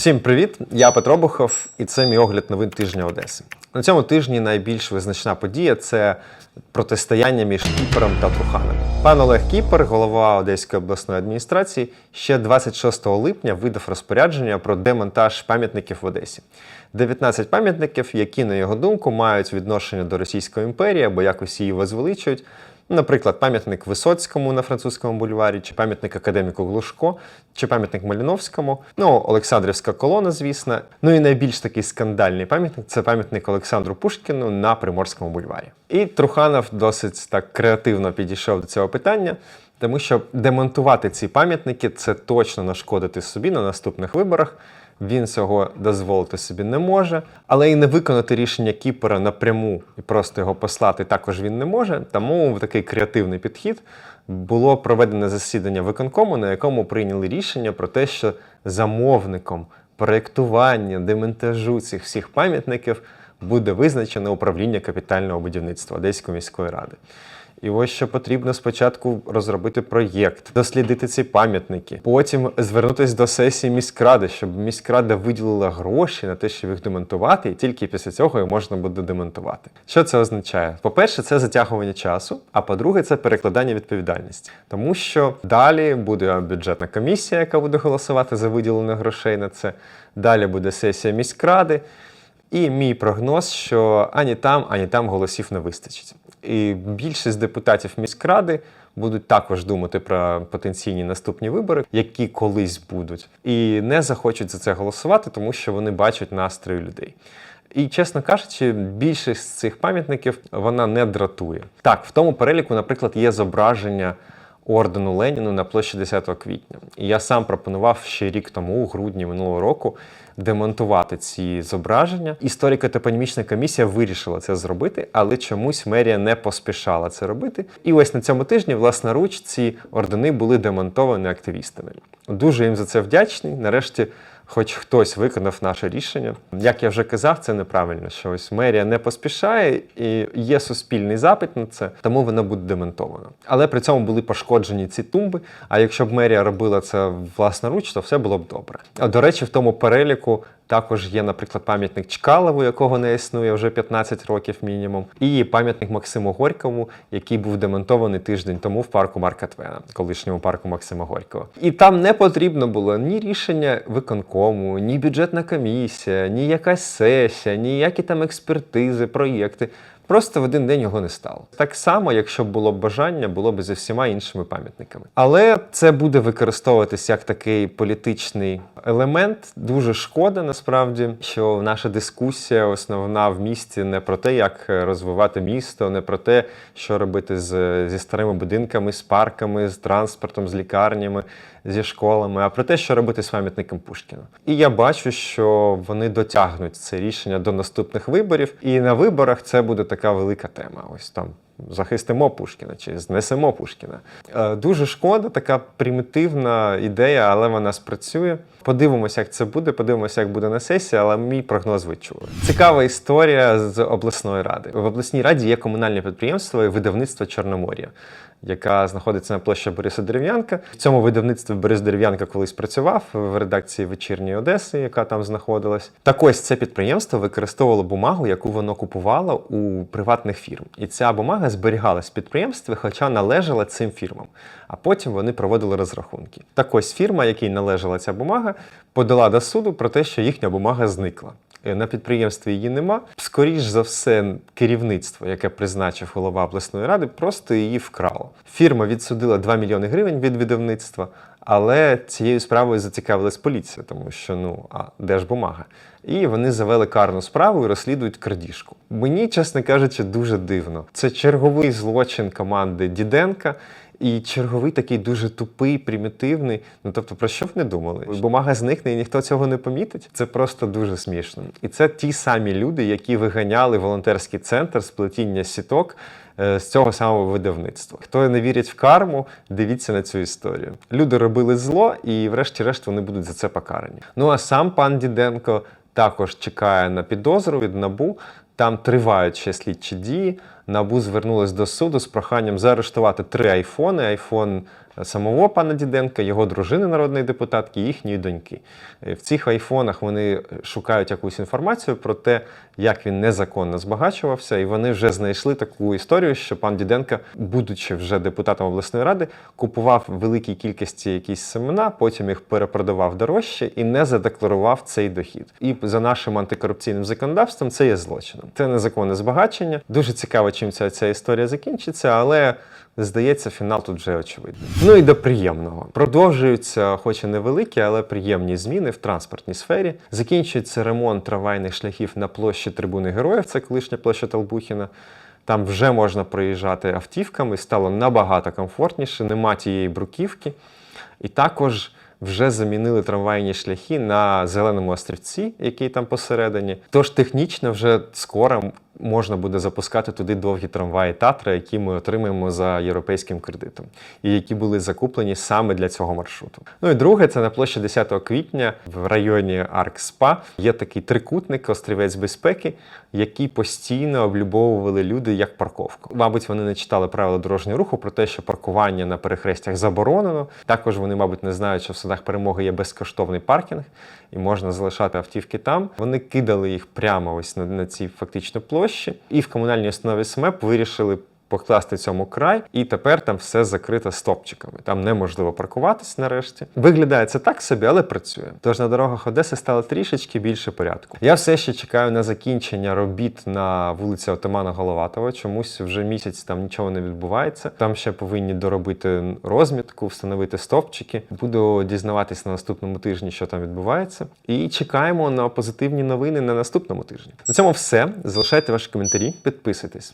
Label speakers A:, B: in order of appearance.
A: Всім привіт! Я Петро Бухов, і це мій огляд новин тижня Одеси. На цьому тижні найбільш визначна подія це протистояння між Кіпером та Труханом. Пан Олег Кіпер, голова Одеської обласної адміністрації, ще 26 липня видав розпорядження про демонтаж пам'ятників в Одесі. 19 пам'ятників, які, на його думку, мають відношення до Російської імперії або якось її возвеличують. Наприклад, пам'ятник Висоцькому на французькому бульварі, чи пам'ятник академіку Глушко, чи пам'ятник Маліновському, ну, Олександрівська колона, звісно. Ну і найбільш такий скандальний пам'ятник це пам'ятник Олександру Пушкіну на Приморському бульварі. І Труханов досить так креативно підійшов до цього питання. Тому що демонтувати ці пам'ятники це точно нашкодити собі на наступних виборах. Він цього дозволити собі не може, але і не виконати рішення Кіпера напряму і просто його послати також він не може. Тому в такий креативний підхід було проведене засідання виконкому, на якому прийняли рішення про те, що замовником проєктування, демонтажу цих всіх пам'ятників буде визначено управління капітального будівництва Одеської міської ради. І ось що потрібно спочатку розробити проєкт, дослідити ці пам'ятники, потім звернутися до сесії міськради, щоб міськрада виділила гроші на те, щоб їх демонтувати, і тільки після цього їх можна буде демонтувати. Що це означає? По-перше, це затягування часу, а по-друге, це перекладання відповідальності, тому що далі буде бюджетна комісія, яка буде голосувати за виділення грошей на це. Далі буде сесія міськради. І мій прогноз, що ані там, ані там голосів не вистачить. І більшість депутатів міськради будуть також думати про потенційні наступні вибори, які колись будуть, і не захочуть за це голосувати, тому що вони бачать настрої людей. І, чесно кажучи, більшість з цих пам'ятників вона не дратує. Так, в тому переліку, наприклад, є зображення ордену Леніну на площі 10 квітня. І я сам пропонував ще рік тому, у грудні минулого року, демонтувати ці зображення. Історико-топонімічна комісія вирішила це зробити, але чомусь мерія не поспішала це робити. І ось на цьому тижні, власноруч, ці ордени були демонтовані активістами. Дуже їм за це вдячний. Нарешті. Хоч хтось виконав наше рішення. Як я вже казав, це неправильно, що ось мерія не поспішає і є суспільний запит на це, тому воно буде демонтовано. Але при цьому були пошкоджені ці тумби. А якщо б мерія робила це власноруч, то все було б добре. А, До речі, в тому переліку також є, наприклад, пам'ятник Чкалову, якого не існує вже 15 років мінімум, і пам'ятник Максиму Горькому, який був демонтований тиждень тому в парку Марка Твена, колишньому парку Максима Горького. І там не потрібно було ні рішення виконкому, ні бюджетна комісія, ні якась сесія, ніякі там експертизи, проєкти. Просто в один день його не стало. Так само, якщо б було б бажання, було б зі всіма іншими пам'ятниками. Але це буде використовуватись як такий політичний елемент. Дуже шкода насправді, що наша дискусія основна в місті не про те, як розвивати місто, не про те, що робити з, зі старими будинками, з парками, з транспортом, з лікарнями, зі школами, а про те, що робити з пам'ятником Пушкіна. І я бачу, що вони дотягнуть це рішення до наступних виборів, і на виборах це буде така велика тема. Ось там. Захистимо Пушкіна чи знесемо Пушкіна. Е, Дуже шкода, така примітивна ідея, але вона спрацює. Подивимося, як це буде. Подивимося, як буде на сесії, але мій прогноз ви чули. Цікава історія з обласної ради. В обласній раді є комунальне підприємство і видавництво Чорномор'я, яка знаходиться на площі Бориса Дерев'янка. В цьому видавництві Борис Дерев'янка колись працював в редакції вечірньої Одеси, яка там знаходилась. Так ось це підприємство використовувало бумагу, яку воно купувало у приватних фірм. І ця бумага зберігалась в підприємстві, хоча належала цим фірмам. А потім вони проводили розрахунки. Так ось фірма, якій належала ця бумага, подала до суду про те, що їхня бумага зникла. Е, На підприємстві її нема. Скоріш за все, керівництво, яке призначив голова обласної ради, просто її вкрало. Фірма відсудила 2 мільйони гривень від видавництва, але цією справою зацікавилась поліція, тому що ну а де ж бумага? І вони завели карну справу і розслідують крадіжку. Мені, чесно кажучи, дуже дивно. Це черговий злочин команди Діденка. І черговий такий дуже тупий, примітивний. Ну тобто, про що б не думали? Бумага зникне і ніхто цього не помітить. Це просто дуже смішно. І це ті самі люди, які виганяли волонтерський центр з плетіння сіток е, з цього самого видавництва. Хто не вірить в карму, дивіться на цю історію. Люди робили зло, і, врешті-решт, вони будуть за це покарані. Ну а сам пан Діденко також чекає на підозру від набу. Там тривають ще слідчі дії. Набу звернулась до суду з проханням заарештувати три айфони: айфон самого пана Діденка, його дружини народної депутатки, їхньої доньки. Е, В цих айфонах вони шукають якусь інформацію про те, як він незаконно збагачувався, і вони вже знайшли таку історію, що пан Діденко, будучи вже депутатом обласної ради, купував великій кількості якісь семена, потім їх перепродавав дорожче і не задекларував цей дохід. І за нашим антикорупційним законодавством це є злочином. Це незаконне збагачення. Дуже цікаво, чим ця, ця історія закінчиться, але. Здається, фінал тут вже очевидний. Ну і до приємного. Продовжуються, хоч і невеликі, але приємні зміни в транспортній сфері. Закінчується ремонт трамвайних шляхів на площі Трибуни Героїв, це колишня площа Толбухіна. Там вже можна проїжджати автівками, стало набагато комфортніше, нема тієї бруківки. І також вже замінили трамвайні шляхи на зеленому острівці, який там посередині. Тож технічно вже скоро можна буде запускати туди довгі трамваї Татра, які ми отримаємо за європейським кредитом, і які були закуплені саме для цього маршруту. Ну і друге, це на площі 10 квітня в районі Арк-Спа є такий трикутник, острівець безпеки, який постійно облюбовували люди як парковку. Мабуть, вони не читали правила дорожнього руху про те, що паркування на перехрестях заборонено. Також вони, мабуть, не знають, що в садах перемоги є безкоштовний паркінг і можна залишати автівки там. Вони кидали їх прямо ось на, на цій фактично площі, і в комунальній установі СМЕП вирішили. Покласти цьому край, і тепер там все закрито стопчиками. Там неможливо паркуватись нарешті. Виглядає це так собі, але працює. Тож на дорогах Одеси стало трішечки більше порядку. Я все ще чекаю на закінчення робіт на вулиці Отамана Головатова. Чомусь вже місяць там нічого не відбувається. Там ще повинні доробити розмітку, встановити стовпчики. Буду дізнаватись на наступному тижні, що там відбувається. І чекаємо на позитивні новини на наступному тижні. На цьому все. Залишайте ваші коментарі, підписуйтесь.